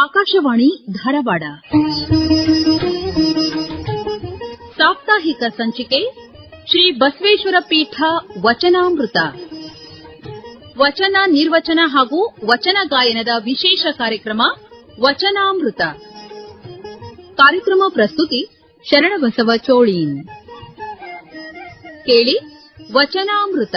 ಆಕಾಶವಾಣಿ ಧಾರವಾಡ. ಸಾಪ್ತಾಹಿಕ ಸಂಚಿಕೆ ಶ್ರೀ ಬಸವೇಶ್ವರ ಪೀಠ ವಚನಾಮೃತ. ವಚನ ನಿರ್ವಚನ ಹಾಗೂ ವಚನ ಗಾಯನದ ವಿಶೇಷ ಕಾರ್ಯಕ್ರಮ ವಚನಾಮೃತ. ಕಾರ್ಯಕ್ರಮ ಪ್ರಸ್ತುತಿ ಶರಣಬಸವ ಚೋಳೀನ್. ಕೇಳಿ ವಚನಾಮೃತ.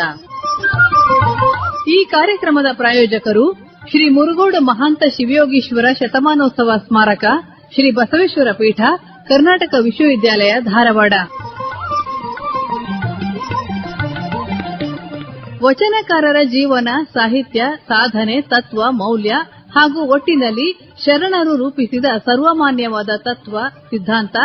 ಈ ಕಾರ್ಯಕ್ರಮದ ಪ್ರಾಯೋಜಕರು ಶ್ರೀ ಮುರುಗೋಡ ಮಹಾಂತ ಶಿವಯೋಗೀಶ್ವರ ಶತಮಾನೋತ್ಸವ ಸ್ಮಾರಕ, ಶ್ರೀ ಬಸವೇಶ್ವರ ಪೀಠ, ಕರ್ನಾಟಕ ವಿಶ್ವವಿದ್ಯಾಲಯ, ಧಾರವಾಡ. ವಚನಕಾರರ ಜೀವನ, ಸಾಹಿತ್ಯ, ಸಾಧನೆ, ತತ್ವ, ಮೌಲ್ಯ ಹಾಗೂ ಒಟ್ಟಿನಲ್ಲಿ ಶರಣರು ರೂಪಿಸಿದ ಸರ್ವಮಾನ್ಯವಾದ ತತ್ವ, ಸಿದ್ಧಾಂತ,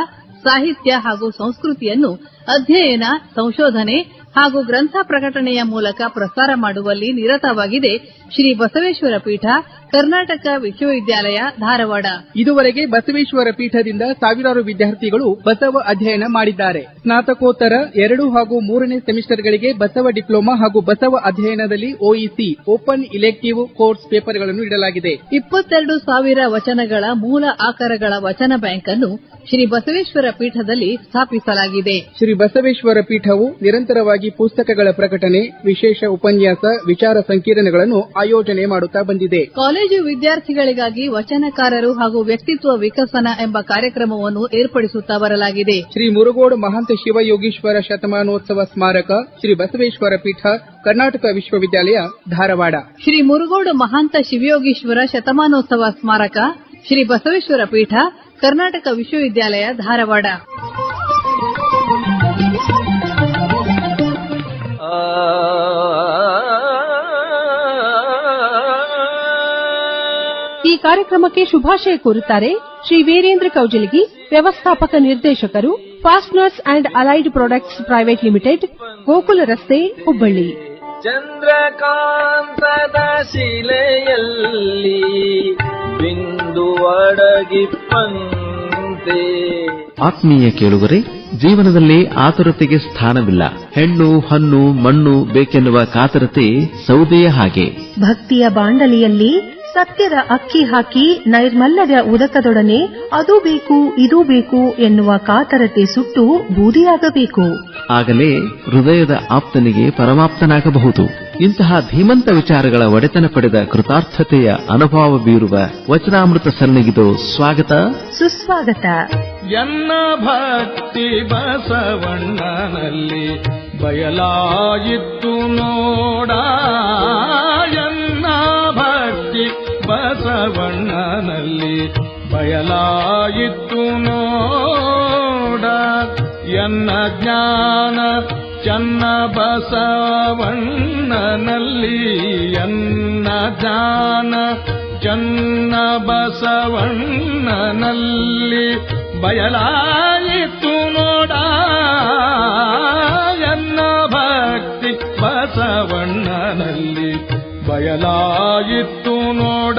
ಸಾಹಿತ್ಯ ಹಾಗೂ ಸಂಸ್ಕೃತಿಯನ್ನು ಅಧ್ಯಯನ, ಸಂಶೋಧನೆ ಹಾಗೂ ಗ್ರಂಥ ಪ್ರಕಟಣೆಯ ಮೂಲಕ ಪ್ರಸಾರ ಮಾಡುವಲ್ಲಿ ನಿರತವಾಗಿದೆ. ಶ್ರೀ ಬಸವೇಶ್ವರ ಪೀಠ ಕರ್ನಾಟಕ ವಿಶ್ವವಿದ್ಯಾಲಯ ಧಾರವಾಡ. ಇದುವರೆಗೆ ಬಸವೇಶ್ವರ ಪೀಠದಿಂದ ಸಾವಿರಾರು ವಿದ್ಯಾರ್ಥಿಗಳು ಬಸವ ಅಧ್ಯಯನ ಮಾಡಿದ್ದಾರೆ. ಸ್ನಾತಕೋತ್ತರ ಎರಡು ಹಾಗೂ ಮೂರನೇ ಸೆಮಿಸ್ಟರ್ಗಳಿಗೆ ಬಸವ ಡಿಪ್ಲೊಮಾ ಹಾಗೂ ಬಸವ ಅಧ್ಯಯನದಲ್ಲಿ ಒಇಸಿ ಓಪನ್ ಇಲೆಕ್ಟಿವ್ ಕೋರ್ಸ್ ಪೇಪರ್ಗಳನ್ನು ಇಡಲಾಗಿದೆ ಇಪ್ಪತ್ತೆರಡು ಸಾವಿರ ವಚನಗಳ ಮೂಲ ಆಕಾರಗಳ ವಚನ ಬ್ಯಾಂಕ್ ಅನ್ನು ಶ್ರೀ ಬಸವೇಶ್ವರ ಪೀಠದಲ್ಲಿ ಸ್ಥಾಪಿಸಲಾಗಿದೆ. ಶ್ರೀ ಬಸವೇಶ್ವರ ಪೀಠವು ನಿರಂತರವಾಗಿ ಪುಸ್ತಕಗಳ ಪ್ರಕಟಣೆ ವಿಶೇಷ ಉಪನ್ಯಾಸ ವಿಚಾರ ಸಂಕಿರಣಗಳನ್ನು ಆಯೋಜನೆ ಮಾಡುತ್ತಾ ಬಂದಿದೆ. ಕಾಲೇಜು ವಿದ್ಯಾರ್ಥಿಗಳಿಗಾಗಿ ವಚನಕಾರರು ಹಾಗೂ ವ್ಯಕ್ತಿತ್ವ ವಿಕಸನ ಎಂಬ ಕಾರ್ಯಕ್ರಮವನ್ನು ಏರ್ಪಡಿಸುತ್ತಾ ಬರಲಾಗಿದೆ. ಶ್ರೀ ಮುರುಗೋಡು ಮಹಾಂತ ಶಿವಯೋಗೀಶ್ವರ ಶತಮಾನೋತ್ಸವ ಸ್ಮಾರಕ ಶ್ರೀ ಬಸವೇಶ್ವರ ಪೀಠ ಕರ್ನಾಟಕ ವಿಶ್ವವಿದ್ಯಾಲಯ ಧಾರವಾಡ. ಶ್ರೀ ಮುರುಗೋಡು ಮಹಾಂತ ಶಿವಯೋಗೀಶ್ವರ ಶತಮಾನೋತ್ಸವ ಸ್ಮಾರಕ ಶ್ರೀ ಬಸವೇಶ್ವರ ಪೀಠ ಕರ್ನಾಟಕ ವಿಶ್ವವಿದ್ಯಾಲಯ ಧಾರವಾಡ. ಈ ಕಾರ್ಯಕ್ರಮಕ್ಕೆ ಶುಭಾಶಯ ಕೋರುತ್ತಾರೆ ಶ್ರೀ ವೀರೇಂದ್ರ ಕೌಜಲಗಿ ವ್ಯವಸ್ಥಾಪಕ ನಿರ್ದೇಶಕರು fasteners and allied products private limited Gokula ರಸ್ತೆ ಹುಬ್ಬಳ್ಳಿ. ಚಂದ್ರಕಾಂತದ ಶಿಲೆಯಲ್ಲಿ ಬಿಂದು ಅಡಗಿಪ್ಪಂತೆ ಆತ್ಮೀಯ ಕೇಳುಗರೆ ಜೀವನದಲ್ಲಿ ಆತುರತೆಗೆ ಸ್ಥಾನವಿಲ್ಲ. ಹೆಣ್ಣು ಹಣ್ಣು ಮಣ್ಣು ಬೇಕೆನ್ನುವ ಕಾತರತೆ ಸೌದೆಯ ಹಾಗೆ. ಭಕ್ತಿಯ ಬಾಂಡಲಿಯಲ್ಲಿ ಸತ್ಯದ ಅಕ್ಕಿ ಹಾಕಿ ನೈರ್ಮಲ್ಯದ ಉದಕದೊಡನೆ ಅದು ಬೇಕು ಇದು ಬೇಕು ಎನ್ನುವ ಕಾತರತೆ ಸುಟ್ಟು ಬೂದಿಯಾಗಬೇಕು. ಆಗಲೇ ಹೃದಯದ ಆಪ್ತನಿಗೆ ಪರಮಾಪ್ತನಾಗಬಹುದು. ಇಂತಹ ಧೀಮಂತ ವಿಚಾರಗಳ ಒಡೆತನ ಪಡೆದ ಕೃತಾರ್ಥತೆಯ ಅನುಭವ ಬೀರುವ ವಚನಾಮೃತ ಸರಣಿಗಿದು ಸ್ವಾಗತ. ಸುಸ್ವಾಗತ. ಎನ್ನ ಭಕ್ತಿ ಬಸವಣ್ಣನಲ್ಲಿ ಬಯಲಾಯಿತು ನೋಡ ಬಸವಣ್ಣನಲ್ಲಿ ಬಯಲಾಯಿತು ನೋಡ. ಎನ್ನ ಜ್ಞಾನ ಚನ್ನ ಬಸವಣ್ಣನಲ್ಲಿ, ಎನ್ನ ಜ್ಞಾನ ಚನ್ನ ಬಸವಣ್ಣನಲ್ಲಿ ಬಯಲಾಯಿತು ನೋಡ. ಎನ್ನ ಭಕ್ತಿ ಬಸವಣ್ಣನಲ್ಲಿ ಬಯಲಾಯಿತು ನೋಡ.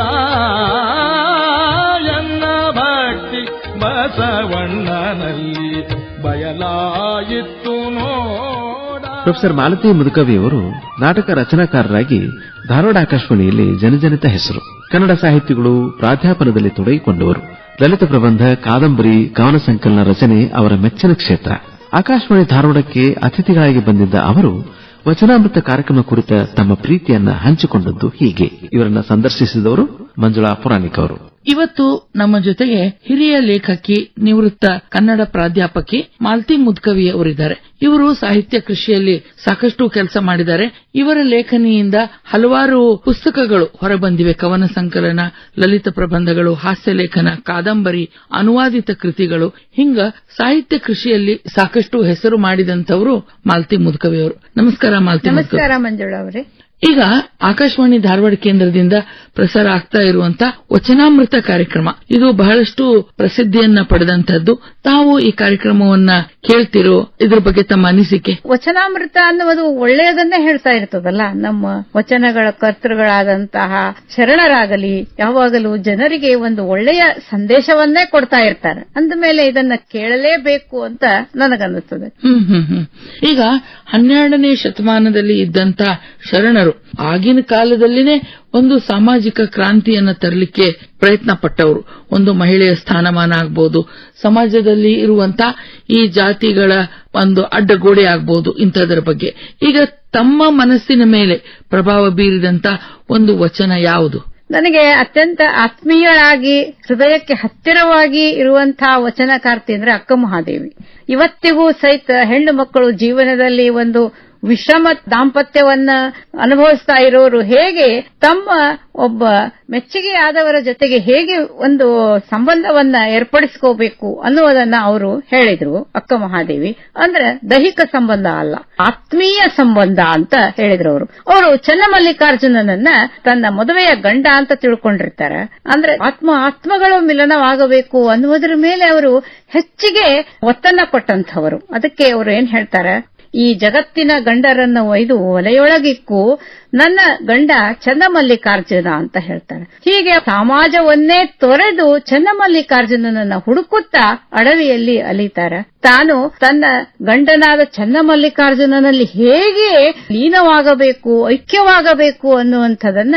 ಎನ್ನ ಭಕ್ತಿ ಬಸವಣ್ಣನಲ್ಲಿ ಬಯಲಾಯಿತು ನೋಡ. ಪ್ರೊಫೆಸರ್ ಮಾಲತಿ ಮುದುಕವಿಯವರು ನಾಟಕ ರಚನಾಕಾರರಾಗಿ ಧಾರವಾಡ ಆಕಾಶವಾಣಿಯಲ್ಲಿ ಜನಜನಿತ ಹೆಸರು. ಕನ್ನಡ ಸಾಹಿತಿಗಳು ಪ್ರಾಧ್ಯಾಪನದಲ್ಲಿ ತೊಡಗಿಕೊಂಡವರು. ಲಲಿತ ಪ್ರಬಂಧ, ಕಾದಂಬರಿ ಕವನ ಸಂಕಲನ ರಚನೆ ಅವರ ಮೆಚ್ಚಿನ ಕ್ಷೇತ್ರ. ಆಕಾಶವಾಣಿ ಧಾರವಾಡಕ್ಕೆ ಅತಿಥಿಗಳಾಗಿ ಬಂದಿದ್ದ ಅವರು ವಚನಾಮೃತ ಕಾರ್ಯಕ್ರಮ ಕುರಿತ ತಮ್ಮ ಪ್ರೀತಿಯನ್ನ ಹಂಚಿಕೊಂಡದ್ದು ಹೀಗೆ. ಇವರನ್ನ ಸಂದರ್ಶಿಸಿದವರು ಮಂಜುಳಾ ಪುರಾಣಿಕ್ ಅವರು ಇವತ್ತು ನಮ್ಮ ಜೊತೆಗೆ ಹಿರಿಯ ಲೇಖಕಿ ನಿವೃತ್ತ ಕನ್ನಡ ಪ್ರಾಧ್ಯಾಪಕಿ ಮಾಲ್ತಿ ಮುದ್ಕವಿ ಅವರಿದ್ದಾರೆ ಇವರು ಸಾಹಿತ್ಯ ಕೃಷಿಯಲ್ಲಿ ಸಾಕಷ್ಟು ಕೆಲಸ ಮಾಡಿದ್ದಾರೆ. ಇವರ ಲೇಖನಿಯಿಂದ ಹಲವಾರು ಪುಸ್ತಕಗಳು ಹೊರಬಂದಿವೆ. ಕವನ ಸಂಕಲನ, ಲಲಿತ ಪ್ರಬಂಧಗಳು, ಹಾಸ್ಯ ಲೇಖನ, ಕಾದಂಬರಿ, ಅನುವಾದಿತ ಕೃತಿಗಳು. ಹಿಂಗ ಸಾಹಿತ್ಯ ಕೃಷಿಯಲ್ಲಿ ಸಾಕಷ್ಟು ಹೆಸರು ಮಾಡಿದಂತವರು ಮಾಲ್ತಿ ಮುದ್ಕವಿ ಅವರು ನಮಸ್ಕಾರ ಮಾಲ್ತಿ ನಮಸ್ಕಾರ ಅವರೇ. ಈಗ ಆಕಾಶವಾಣಿ ಧಾರವಾಡ ಕೇಂದ್ರದಿಂದ ಪ್ರಸಾರ ಆಗ್ತಾ ಇರುವಂತ ವಚನಾಮೃತ ಕಾರ್ಯಕ್ರಮ. ಇದು ಬಹಳಷ್ಟು ಪ್ರಸಿದ್ಧಿಯನ್ನ ಪಡೆದಂತದ್ದು. ತಾವು ಈ ಕಾರ್ಯಕ್ರಮವನ್ನ ಕೇಳ್ತಿರೋ ಇದ್ರ ಬಗ್ಗೆ ತಮ್ಮ ಅನಿಸಿಕೆ? ವಚನಾಮೃತ ಅನ್ನುವುದು ಒಳ್ಳೆಯದನ್ನ ಹೇಳ್ತಾ ಇರ್ತದಲ್ಲ. ನಮ್ಮ ವಚನಗಳ ಕರ್ತೃಗಳಾದಂತಹ ಶರಣರಾಗಲಿ ಯಾವಾಗಲೂ ಜನರಿಗೆ ಒಂದು ಒಳ್ಳೆಯ ಸಂದೇಶವನ್ನೇ ಕೊಡ್ತಾ ಇರ್ತಾರೆ. ಅಂದಮೇಲೆ ಇದನ್ನ ಕೇಳಲೇಬೇಕು ಅಂತ ನನಗನ್ನಿಸ್ತದೆ ಹ್ಮ್ ಹ್ಮ್ ಹ್ಮ್. ಈಗ ಹನ್ನೆರಡನೇ ಶತಮಾನದಲ್ಲಿ ಇದ್ದಂತ ಶರಣರು ಜನರು ಆಗಿನ ಕಾಲದಲ್ಲಿನೇ ಒಂದು ಸಾಮಾಜಿಕ ಕ್ರಾಂತಿಯನ್ನ ತರಲಿಕ್ಕೆ ಪ್ರಯತ್ನ ಪಟ್ಟವರು. ಒಂದು ಮಹಿಳೆಯ ಸ್ಥಾನಮಾನ ಆಗ್ಬೋದು. ಸಮಾಜದಲ್ಲಿ ಇರುವಂತ ಈ ಜಾತಿಗಳ ಒಂದು ಅಡ್ಡಗೋಡೆ ಆಗ್ಬಹುದು ಇಂಥದರ ಬಗ್ಗೆ. ಈಗ ತಮ್ಮ ಮನಸ್ಸಿನ ಮೇಲೆ ಪ್ರಭಾವ ಬೀರಿದಂತ ಒಂದು ವಚನ ಯಾವುದು? ನನಗೆ ಅತ್ಯಂತ ಆತ್ಮೀಯಳಾಗಿ, ಹೃದಯಕ್ಕೆ ಹತ್ತಿರವಾಗಿ ಇರುವಂತಹ ವಚನಕಾರ್ತಿ ಅಂದ್ರೆ ಅಕ್ಕ ಮಹಾದೇವಿ. ಇವತ್ತಿಗೂ ಸಹಿತ ಹೆಣ್ಣು ಮಕ್ಕಳು ಜೀವನದಲ್ಲಿ ಒಂದು ವಿಷಮ ದಾಂಪತ್ಯವನ್ನ ಅನುಭವಿಸ್ತಾ ಇರೋರು ಹೇಗೆ, ತಮ್ಮ ಒಬ್ಬ ಮೆಚ್ಚುಗೆಯಾದವರ ಜೊತೆಗೆ ಹೇಗೆ ಒಂದು ಸಂಬಂಧವನ್ನ ಏರ್ಪಡಿಸ್ಕೋಬೇಕು ಅನ್ನುವುದನ್ನ ಅವರು ಹೇಳಿದ್ರು ಅಕ್ಕ ಮಹಾದೇವಿ. ಅಂದ್ರೆ ದೈಹಿಕ ಸಂಬಂಧ ಅಲ್ಲ, ಆತ್ಮೀಯ ಸಂಬಂಧ ಅಂತ ಹೇಳಿದ್ರು ಅವರು. ಅವರು ಚನ್ನಮಲ್ಲಿಕಾರ್ಜುನನನ್ನ ತನ್ನ ಮದುವೆಯ ಗಂಡ ಅಂತ ತಿಳ್ಕೊಂಡಿರ್ತಾರೆ. ಅಂದ್ರೆ ಆತ್ಮ ಆತ್ಮಗಳು ಮಿಲನವಾಗಬೇಕು ಅನ್ನುವುದರ ಮೇಲೆ ಅವರು ಹೆಚ್ಚಿಗೆ ಒತ್ತನ್ನ ಕೊಟ್ಟಂತವರು ಅದಕ್ಕೆ ಅವರು ಏನ್ ಹೇಳ್ತಾರೆ? ಈ ಜಗತ್ತಿನ ಗಂಡರನ್ನ ಒಯ್ದು ಒಲೆಯೊಳಗಿಕ್ಕು ನನ್ನ ಗಂಡ ಚನ್ನಮಲ್ಲಿಕಾರ್ಜುನ ಅಂತ ಹೇಳ್ತಾರೆ ಹೀಗೆ ಸಮಾಜವನ್ನೇ ತೊರೆದು ಚನ್ನಮಲ್ಲಿಕಾರ್ಜುನನನ್ನ ಹುಡುಕುತ್ತಾ ಅಡವಿಯಲ್ಲಿ ಅಲಿತಾರೆ. ತಾನು ತನ್ನ ಗಂಡನಾದ ಚನ್ನಮಲ್ಲಿಕಾರ್ಜುನನಲ್ಲಿ ಹೇಗೆ ಲೀನವಾಗಬೇಕು, ಐಕ್ಯವಾಗಬೇಕು ಅನ್ನುವಂಥದನ್ನ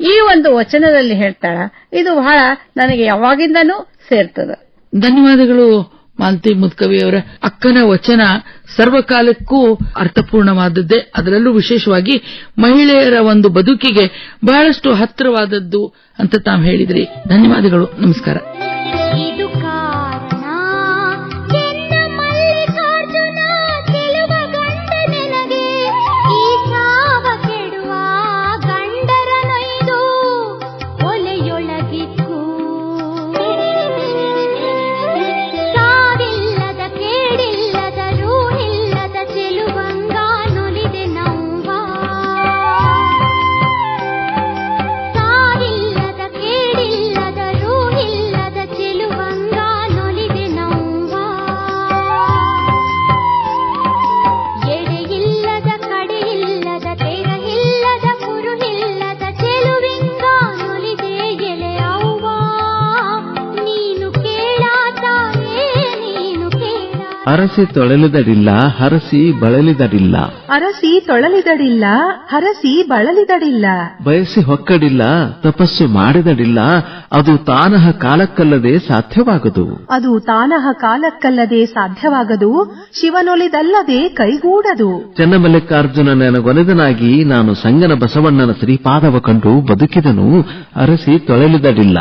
ಈ ಒಂದು ವಚನದಲ್ಲಿ ಹೇಳ್ತಾಳ. ಇದು ಬಹಳ ನನಗೆ ಯಾವಾಗಿಂದನೂ ಸೇರ್ತದ. ಧನ್ಯವಾದಗಳು. ಮಾಲತಿ ಮುದ್ಕವಿಯವರ ಅಕ್ಕನ ವಚನ ಸರ್ವಕಾಲಕ್ಕೂ ಅರ್ಥಪೂರ್ಣವಾದದ್ದೇ. ಅದರಲ್ಲೂ ವಿಶೇಷವಾಗಿ ಮಹಿಳೆಯರ ಒಂದು ಬದುಕಿಗೆ ಬಹಳಷ್ಟು ಹತ್ತಿರವಾದದ್ದು ಅಂತ ತಾವು ಹೇಳಿದ್ರಿ. ಧನ್ಯವಾದಗಳು. ನಮಸ್ಕಾರ. ಅರಸಿ ತೊಳೆಲಿದಡಿಲ್ಲ ಹರಸಿ ಬಳಲಿದಡಿಲ್ಲ ಅರಸಿ ತೊಳಲಿದಡಿಲ್ಲ ಹರಸಿ ಬಳಲಿದಡಿಲ್ಲ ಬಯಸಿ ಹೊಕ್ಕಡಿಲ್ಲ ತಪಸ್ಸು ಮಾಡಿದಡಿಲ್ಲ ಅದು ತಾನಹ ಕಾಲಕ್ಕಲ್ಲದೆ ಸಾಧ್ಯವಾಗದು. ಅದು ತಾನಹ ಕಾಲಕ್ಕಲ್ಲದೆ ಸಾಧ್ಯವಾಗದು ಶಿವನೊಲಿದಲ್ಲದೆ ಕೈಗೂಡದು. ಚನ್ನಮಲ್ಲಿಕಾರ್ಜುನ ನಾನು ಸಂಗನ ಬಸವಣ್ಣನ ಶ್ರೀಪಾದವ ಕಂಡು ಬದುಕಿದನು ಅರಸಿ ತೊಳೆಲಿದಡಿಲ್ಲ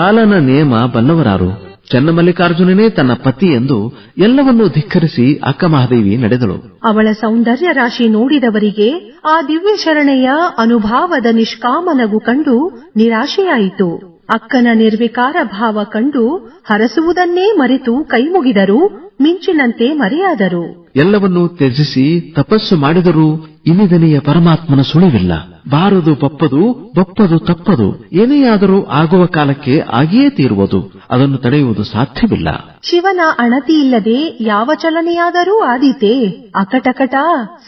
ಕಾಲನ ನೇಮ ಬಲ್ಲವರಾರು. ಚೆನ್ನಮಲ್ಲಿಕಾರ್ಜುನನೇ ತನ್ನ ಪತಿ ಎಂದು ಎಲ್ಲವನ್ನೂ ಧಿಕ್ಕರಿಸಿ ಅಕ್ಕ ಮಹಾದೇವಿ ನಡೆದಳು. ಅವಳ ಸೌಂದರ್ಯ ರಾಶಿ ನೋಡಿದವರಿಗೆ ಆ ದಿವ್ಯ ಶರಣೆಯ ಅನುಭಾವದ ನಿಷ್ಕಾಮನಗು ಕಂಡು ನಿರಾಶೆಯಾಯಿತು. ಅಕ್ಕನ ನಿರ್ವಿಕಾರ ಭಾವ ಕಂಡು ಹರಸುವುದನ್ನೇ ಮರೆತು ಕೈಮುಗಿದರು ಮಿಂಚಿನಂತೆ ಮರೆಯಾದರು. ಎಲ್ಲವನ್ನೂ ತ್ಯಜಿಸಿ ತಪಸ್ಸು ಮಾಡಿದರೂ ಇನಿದನೆಯ ಪರಮಾತ್ಮನ ಸುಳಿವಿಲ್ಲ. ಬಾರದು ಬಪ್ಪದು ಬಪ್ಪದು ತಪ್ಪದು ಏನೇ ಆದರೂ ಆಗುವ ಕಾಲಕ್ಕೆ ಆಗಿಯೇ ತೀರುವುದು. ಅದನ್ನು ತಡೆಯುವುದು ಸಾಧ್ಯವಿಲ್ಲ. ಶಿವನ ಅಣತಿ ಇಲ್ಲದೆ ಯಾವ ಚಲನೆಯಾದರೂ ಆದೀತೆ ಅಕಟಕಟ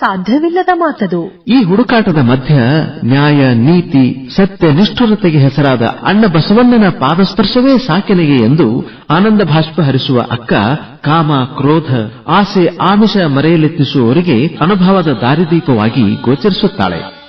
ಸಾಧ್ಯವಿಲ್ಲದ ಮಾತದು. ಈ ಹುಡುಕಾಟದ ಮಧ್ಯ ನ್ಯಾಯ ನೀತಿ ಸತ್ಯ ನಿಷ್ಠುರತೆಗೆ ಹೆಸರಾದ ಅಣ್ಣ ಬಸವಣ್ಣನ ಪಾದಸ್ಪರ್ಶವೇ ಸಾಕೆನೆಗೆ ಎಂದು ಆನಂದ ಭಾಷ್ಪ ಹರಿಸುವ ಅಕ್ಕ ಕಾಮ ಕ್ರೋಧ ಆಸೆ ಆಮಿಷ ಮರೆಯಲೆತ್ತಿಸುವವರಿಗೆ ಅನುಭವದ ದಾರಿದೀಪವಾಗಿ ಗೋಚರಿಸುತ್ತಾಳೆ.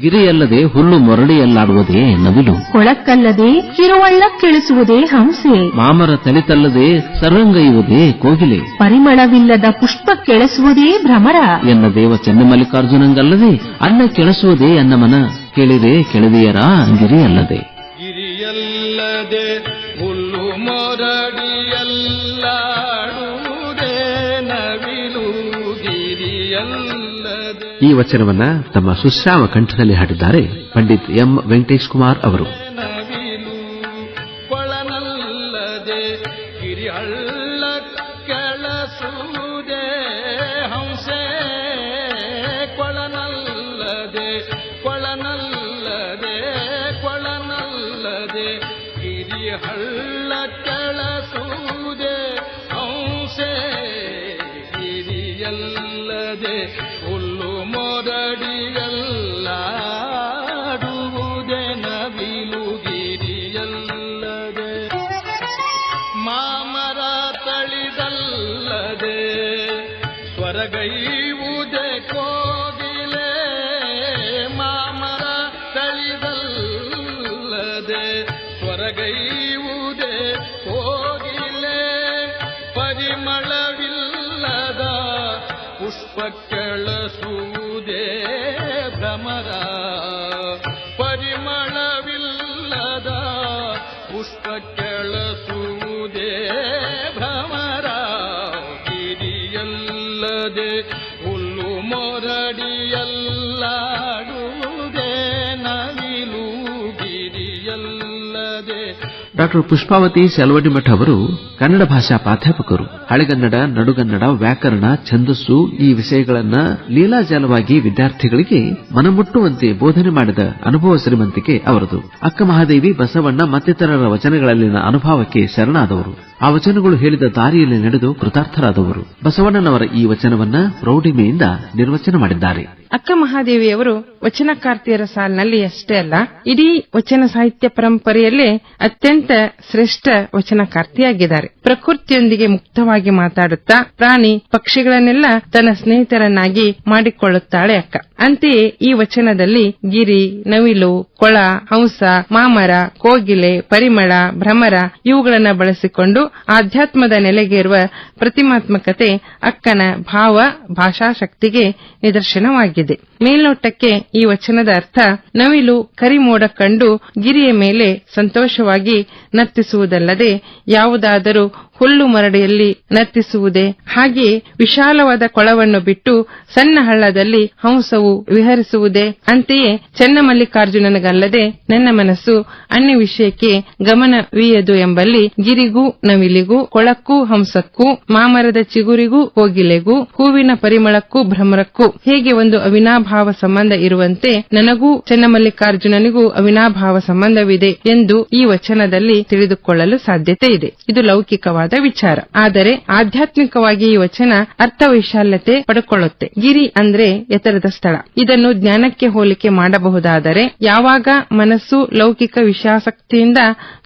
ಗಿರಿಯಲ್ಲದೆ ಹುಲ್ಲು ಮರಳಿಯಲ್ಲಾಡುವುದೇ ನವಿಲು. ಕೊಳಕ್ಕಲ್ಲದೆ ಕಿರುವಳ್ಳಕ್ಕಿಳಿಸುವುದೇ ಹಂಸೆ. ಮಾಮರ ತಲಿತಲ್ಲದೆ ಸರಂಗೈಯುವುದೇ ಕೋಗಿಲೆ. ಪರಿಮಳವಿಲ್ಲದ ಪುಷ್ಪ ಕೆಳಸುವುದೇ ಭ್ರಮರ. ಎನ್ನ ದೇವ ಚೆನ್ನಮಲ್ಲಿಕಾರ್ಜುನಂಗಲ್ಲದೆ ಅನ್ನ ಕೆಳಸುವುದೇ ಅನ್ನ ಮನ ಕೇಳಿದೆ ಕೆಳದಿಯರ ಗಿರಿಯಲ್ಲದೆ. ಈ ವಚನವನ್ನ ತಮ್ಮ ಸುಶ್ರಾವ ಕಂಠದಲ್ಲಿ ಹಾಡಿದ್ದಾರೆ ಪಂಡಿತ್ ಎಂ ವೆಂಕಟೇಶ್ ಕುಮಾರ್ ಅವರು. ಕೊಳನಲ್ಲದೆ ಸ್ವರಗೈವುದೇ ಕೋಗಿಲೆ ಮಾಮರ ತಳಿದಲ್ಲದೆ ಸ್ವರಗೈವುದೇ ಕೋಗಿಲೆ ಪರಿಮಳವಿಲ್ಲದ ಪುಷ್ಪ ಕೆಳಸುವುದೇ ಭ್ರಮರ ಪರಿಮಳವಿಲ್ಲದ ಪುಷ್ಪ ಕೆಳಸುವುದೇ ಭ್ರಮರ ಡಾಕ್ಟರ್ ಪುಷ್ಪಾವತಿ ಮಠ ಅವರು ಕನ್ನಡ ಭಾಷಾ ಪ್ರಾಧ್ಯಾಪಕರು. ಹಳೆಗನ್ನಡ, ನಡುಗನ್ನಡ, ವ್ಯಾಕರಣ, ಛಂದಸ್ಸು ಈ ವಿಷಯಗಳನ್ನ ಲೀಲಾಜಾಲವಾಗಿ ವಿದ್ಯಾರ್ಥಿಗಳಿಗೆ ಮನಮುಟ್ಟುವಂತೆ ಬೋಧನೆ ಮಾಡಿದ ಅನುಭವ ಶ್ರೀಮಂತಿಕೆ ಅವರದು. ಅಕ್ಕ ಮಹಾದೇವಿ ಬಸವಣ್ಣ ಮತ್ತಿತರರ ವಚನಗಳಲ್ಲಿನ ಅನುಭವಕ್ಕೆ ಶರಣಾದವರು. ಆ ವಚನಗಳು ಹೇಳಿದ ದಾರಿಯಲ್ಲಿ ನಡೆದು ಕೃತಾರ್ಥರಾದವರು. ಬಸವಣ್ಣನವರ ಈ ವಚನವನ್ನ ಪ್ರೌಢಿಮೆಯಿಂದ ನಿರ್ವಚನ ಮಾಡಿದ್ದಾರೆ. ಅಕ್ಕ ಮಹಾದೇವಿಯವರು ವಚನಕಾರ್ತಿಯರ ಸಾಲಿನಲ್ಲಿ ಅಷ್ಟೇ ಅಲ್ಲ, ಇಡೀ ವಚನ ಸಾಹಿತ್ಯ ಪರಂಪರೆಯಲ್ಲೇ ಅತ್ಯಂತ ಶ್ರೇಷ್ಠ ವಚನಕಾರ್ತಿಯಾಗಿದ್ದಾರೆ ಪ್ರಕೃತಿಯೊಂದಿಗೆ ಮುಕ್ತವಾಗಿ ಮಾತಾಡುತ್ತಾ ಪ್ರಾಣಿ ಪಕ್ಷಿಗಳನ್ನೆಲ್ಲ ತನ್ನ ಸ್ನೇಹಿತರನ್ನಾಗಿ ಮಾಡಿಕೊಳ್ಳುತ್ತಾಳೆ ಅಕ್ಕ. ಅಂತೆಯೇ ಈ ವಚನದಲ್ಲಿ ಗಿರಿ, ನವಿಲು, ಕೊಳ, ಹಂಸ, ಮಾಮರ, ಕೋಗಿಲೆ, ಪರಿಮಳ, ಭ್ರಮರ ಇವುಗಳನ್ನು ಬಳಸಿಕೊಂಡು ಆಧ್ಯಾತ್ಮದ ನೆಲೆಗೇರುವ ಪ್ರತಿಮಾತ್ಮಕತೆ ಅಕ್ಕನ ಭಾವ, ಭಾಷಾಶಕ್ತಿಗೆ ನಿದರ್ಶನವಾಗಿದೆ. ಮೇಲ್ನೋಟಕ್ಕೆ ಈ ವಚನದ ಅರ್ಥ, ನವಿಲು ಕರಿಮೋಡ ಕಂಡು ಗಿರಿಯ ಮೇಲೆ ಸಂತೋಷವಾಗಿ ನರ್ತಿಸುವುದಲ್ಲದೆ ಯಾವುದಾದರೂ ಹುಲ್ಲು ಮರಡಿಯಲ್ಲಿ ನರ್ತಿಸುವುದೇ ಹಾಗೆಯೇ ವಿಶಾಲವಾದ ಕೊಳವನ್ನು ಬಿಟ್ಟು ಸಣ್ಣ ಹಳ್ಳದಲ್ಲಿ ಹಂಸವು ವಿಹರಿಸುವುದೇ? ಅಂತೆಯೇ ಚೆನ್ನಮಲ್ಲಿಕಾರ್ಜುನನಿಗಲ್ಲದೆ ನನ್ನ ಮನಸ್ಸು ಅನ್ಯ ವಿಷಯಕ್ಕೆ ಗಮನವೀಯದು ಎಂಬಲ್ಲಿ ಗಿರಿಗೂ ನವಿಲಿಗೂ ಕೊಳಕ್ಕೂ ಹಂಸಕ್ಕೂ ಮಾಮರದ ಚಿಗುರಿಗೂ ಕೋಗಿಲೆಗೂ ಹೂವಿನ ಪರಿಮಳಕ್ಕೂ ಭ್ರಮರಕ್ಕೂ ಹೇಗೆ ಒಂದು ಅವಿನಾಭಾವ ಸಂಬಂಧ ಇರುವಂತೆ ನನಗೂ ಚೆನ್ನಮಲ್ಲಿಕಾರ್ಜುನನಿಗೂ ಅವಿನಾಭಾವ ಸಂಬಂಧವಿದೆ ಎಂದು ಈ ವಚನದಲ್ಲಿ ತಿಳಿದುಕೊಳ್ಳಲು ಸಾಧ್ಯತೆ ಇದೆ. ಇದು ಲೌಕಿಕವಾದ ವಿಚಾರ. ಆದರೆ ಆಧ್ಯಾತ್ಮಿಕವಾಗಿ ಈ ವಚನ ಅರ್ಥವೈಶಾಲ್ಯತೆ ಪಡ್ಕೊಳ್ಳುತ್ತೆ. ಗಿರಿ ಅಂದ್ರೆ ಎತ್ತರದ ಸ್ಥಳ. ಇದನ್ನು ಜ್ಞಾನಕ್ಕೆ ಹೋಲಿಕೆ ಮಾಡಬಹುದಾದರೆ ಯಾವಾಗ ಮನಸ್ಸು ಲೌಕಿಕ ವಿಷಯಾಸಕ್ತಿಯಿಂದ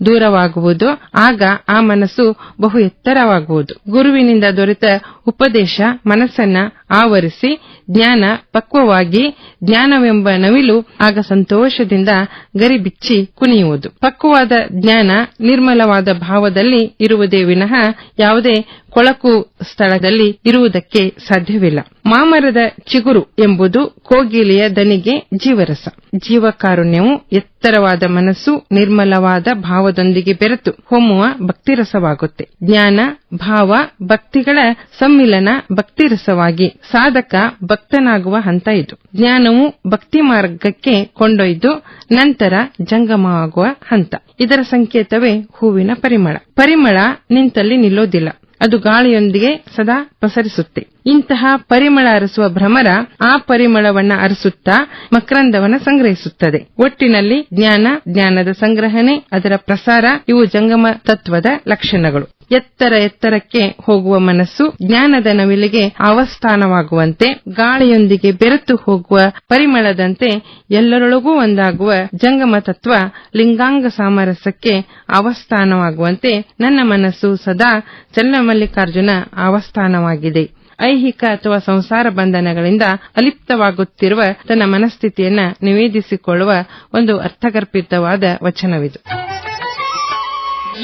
ದೂರವಾಗುವುದು ಆಗ ಆ ಮನಸ್ಸು ಬಹು ಎತ್ತರವಾಗುವುದು. ಗುರುವಿನಿಂದ ದೊರೆತ ಉಪದೇಶ ಮನಸ್ಸನ್ನ ಆವರಿಸಿ ಜ್ಞಾನ ಪಕ್ವವಾಗಿ ಜ್ಞಾನವೆಂಬ ನವಿಲು ಆಗ ಸಂತೋಷದಿಂದ ಗರಿಬಿಚ್ಚಿ ಕುಣಿಯುವುದು. ಪಕ್ವವಾದ ಜ್ಞಾನ ನಿರ್ಮಲವಾದ ಭಾವದಲ್ಲಿ ಇರುವುದೇ ವಿನಃ ಯಾವುದೇ ಕೊಳಕು ಸ್ಥಳದಲ್ಲಿ ಇರುವುದಕ್ಕೆ ಸಾಧ್ಯವಿಲ್ಲ. ಮಾಮರದ ಚಿಗುರು ಎಂಬುದು ಕೋಗಿಲೆಯ ದನಿಗೆ ಜೀವರಸ. ಜೀವಕಾರುಣ್ಯವು ಎತ್ತರವಾದ ಮನಸ್ಸು, ನಿರ್ಮಲವಾದ ಭಾವದೊಂದಿಗೆ ಬೆರೆತು ಹೊಮ್ಮುವ ಭಕ್ತಿರಸವಾಗುತ್ತೆ. ಜ್ಞಾನ, ಭಾವ, ಭಕ್ತಿಗಳ ಸಮ್ಮಿಲನ ಭಕ್ತಿರಸವಾಗಿ ಸಾಧಕ ಭಕ್ತನಾಗುವ ಹಂತ ಇದು. ಜ್ಞಾನವು ಭಕ್ತಿ ಮಾರ್ಗಕ್ಕೆ ಕೊಂಡೊಯ್ದು ನಂತರ ಜಂಗಮವಾಗುವ ಹಂತ. ಇದರ ಸಂಕೇತವೇ ಹೂವಿನ ಪರಿಮಳ. ಪರಿಮಳ ನಿಂತಲ್ಲಿ ನಿಲ್ಲೋದಿಲ್ಲ. ಅದು ಗಾಳಿಯೊಂದಿಗೆ ಸದಾ ಪಸರಿಸುತ್ತೆ. ಇಂತಹ ಪರಿಮಳ ಅರಸುವ ಭ್ರಮರ ಆ ಪರಿಮಳವನ್ನ ಅರಸುತ್ತಾ ಮಕರಂದವನ್ನ ಸಂಗ್ರಹಿಸುತ್ತದೆ. ಒಟ್ಟಿನಲ್ಲಿ ಜ್ಞಾನ, ಜ್ಞಾನದ ಸಂಗ್ರಹಣೆ, ಅದರ ಪ್ರಸಾರ ಇವು ಜಂಗಮ ತತ್ವದ ಲಕ್ಷಣಗಳು. ಎತ್ತರ ಎತ್ತರಕ್ಕೆ ಹೋಗುವ ಮನಸ್ಸು ಜ್ಞಾನದ ನವಿಲಿಗೆ ಅವಸ್ಥಾನವಾಗುವಂತೆ ಗಾಳಿಯೊಂದಿಗೆ ಬೆರೆತು ಹೋಗುವ ಪರಿಮಳದಂತೆ ಎಲ್ಲರೊಳಗೂ ಒಂದಾಗುವ ಜಂಗಮ ತತ್ವ ಲಿಂಗಾಂಗ ಸಾಮರಸ್ಯಕ್ಕೆ ಅವಸ್ಥಾನವಾಗುವಂತೆ ನನ್ನ ಮನಸ್ಸು ಸದಾ ಚನ್ನಮಲ್ಲಿಕಾರ್ಜುನ ಅವಸ್ಥಾನವಾಗಿದೆ ಐಹಿಕ ಅಥವಾ ಸಂಸಾರ ಬಂಧನಗಳಿಂದ ಅಲಿಪ್ತವಾಗುತ್ತಿರುವ ತನ್ನ ಮನಸ್ಥಿತಿಯನ್ನು ನಿವೇದಿಸಿಕೊಳ್ಳುವ ಒಂದು ಅರ್ಥಗರ್ಭಿತವಾದ ವಚನವಿದು.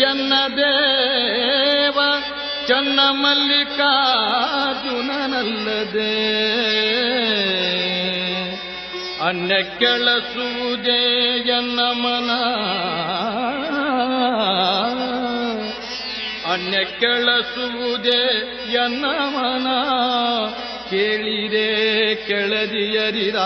ಎನ್ನ ದೇವ ಚನ್ನ ಮಲ್ಲಿಕಾರ್ಜುನನಲ್ಲದೆ. ಅನ್ಯ ಕೆಳಸುವುದೇ ಎನ್ನ ಮನ. ಅನ್ಯ ಕೆಳಸುವುದೇ ಎನ್ನ ಮನ. ಕೇಳಿದೆ ಕೆಳದಿಯರಿರ.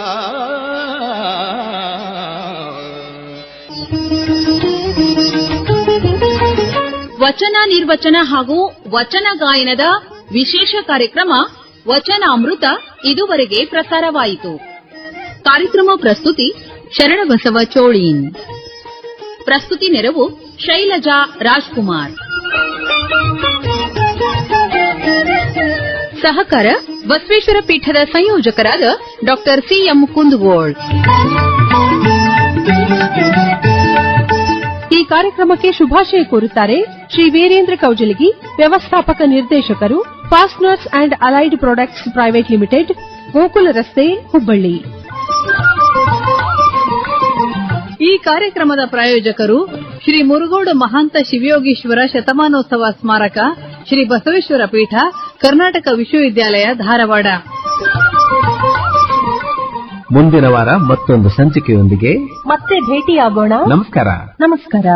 ವಚನ ನಿರ್ವಚನ ಹಾಗೂ ವಚನ ಗಾಯನದ ವಿಶೇಷ ಕಾರ್ಯಕ್ರಮ ವಚನ ಅಮೃತ ಇದುವರೆಗೆ ಪ್ರಸಾರವಾಯಿತು. ಕಾರ್ಯಕ್ರಮ ಪ್ರಸ್ತುತಿ ಶರಣಬಸವ ಚೋಳಿನ್. ಪ್ರಸ್ತುತಿ ನೆರವು ಶೈಲಜಾ ರಾಜ್ಕುಮಾರ್. ಸಹಕಾರ ಬಸವೇಶ್ವರ ಪೀಠದ ಸಂಯೋಜಕರಾದ ಡಾ ಸಿಎಂ ಕುಂದಗೋಳ್. ಈ ಕಾರ್ಯಕ್ರಮಕ್ಕೆ ಶುಭಾಶಯ ಕೋರುತ್ತಾರೆ ಶ್ರೀ ವೀರೇಂದ್ರ ಕೌಜಲಗಿ, ವ್ಯವಸ್ಥಾಪಕ ನಿರ್ದೇಶಕರು fasteners and allied products private limited Gokula ರಸ್ತೆ, ಹುಬ್ಬಳ್ಳಿ. ಈ ಕಾರ್ಯಕ್ರಮದ ಪ್ರಾಯೋಜಕರು ಶ್ರೀ ಮುರುಗೋಡು ಮಹಾಂತ ಶಿವಯೋಗೀಶ್ವರ ಶತಮಾನೋತ್ಸವ ಸ್ಮಾರಕ, ಶ್ರೀ ಬಸವೇಶ್ವರ ಪೀಠ, ಕರ್ನಾಟಕ ವಿಶ್ವವಿದ್ಯಾಲಯ ಧಾರವಾಡ. ಮುಂದಿನ ವಾರ ಮತ್ತೊಂದು ಸಂಚಿಕೆಯೊಂದಿಗೆ ಮತ್ತೆ ಭೇಟಿಯಾಗೋಣ. ನಮಸ್ಕಾರ. ನಮಸ್ಕಾರ.